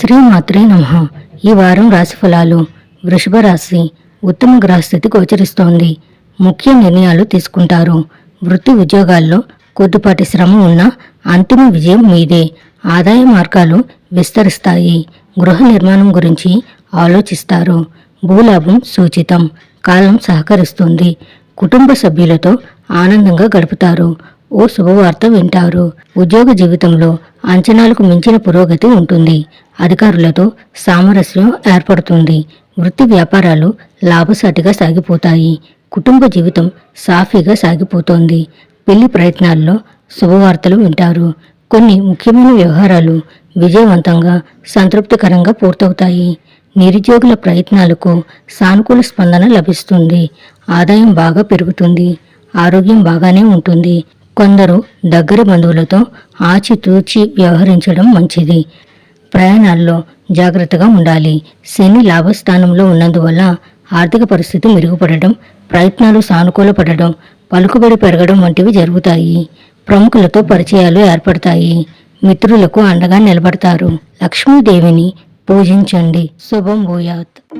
శ్రీమాత్రే నమ. ఈ వారం రాశిఫలాలు వృషభ రాశి ఉత్తమ గ్రహస్థితి గోచరిస్తోంది. ముఖ్య నిర్ణయాలు తీసుకుంటారు. వృత్తి ఉద్యోగాల్లో కొద్దిపాటి శ్రమ ఉన్న అంతిమ విజయం మీదే. ఆదాయ మార్గాలు విస్తరిస్తాయి. గృహ నిర్మాణం గురించి ఆలోచిస్తారు. భూలాభం సూచితం. కాలం సహకరిస్తుంది. కుటుంబ సభ్యులతో ఆనందంగా గడుపుతారు. ఓ శుభవార్త వింటారు. ఉద్యోగ జీవితంలో అంచనాలకు మించిన పురోగతి ఉంటుంది. అధికారులతో సామరస్యం ఏర్పడుతుంది. వృత్తి వ్యాపారాలు లాభసాటిగా సాగిపోతాయి. కుటుంబ జీవితం సాఫీగా సాగిపోతోంది. పెళ్ళి ప్రయత్నాల్లో శుభవార్తలు వింటారు. కొన్ని ముఖ్యమైన వ్యవహారాలు విజయవంతంగా సంతృప్తికరంగా పూర్తవుతాయి. నిరుద్యోగుల ప్రయత్నాలకు సానుకూల స్పందన లభిస్తుంది. ఆదాయం బాగా పెరుగుతుంది. ఆరోగ్యం బాగానే ఉంటుంది. కొందరు దగ్గర బంధువులతో ఆచితూచి వ్యవహరించడం మంచిది. ప్రయాణాల్లో జాగ్రత్తగా ఉండాలి. శని లాభస్థానంలో ఉన్నందువల్ల ఆర్థిక పరిస్థితి మెరుగుపడడం ప్రయత్నాలు సానుకూలపడడం పలుకుబడి పెరగడం వంటివి జరుగుతాయి. ప్రముఖులతో పరిచయాలు ఏర్పడతాయి. మిత్రులకు అండగా నిలబడతారు. లక్ష్మీదేవిని పూజించండి. శుభం భూయాత్.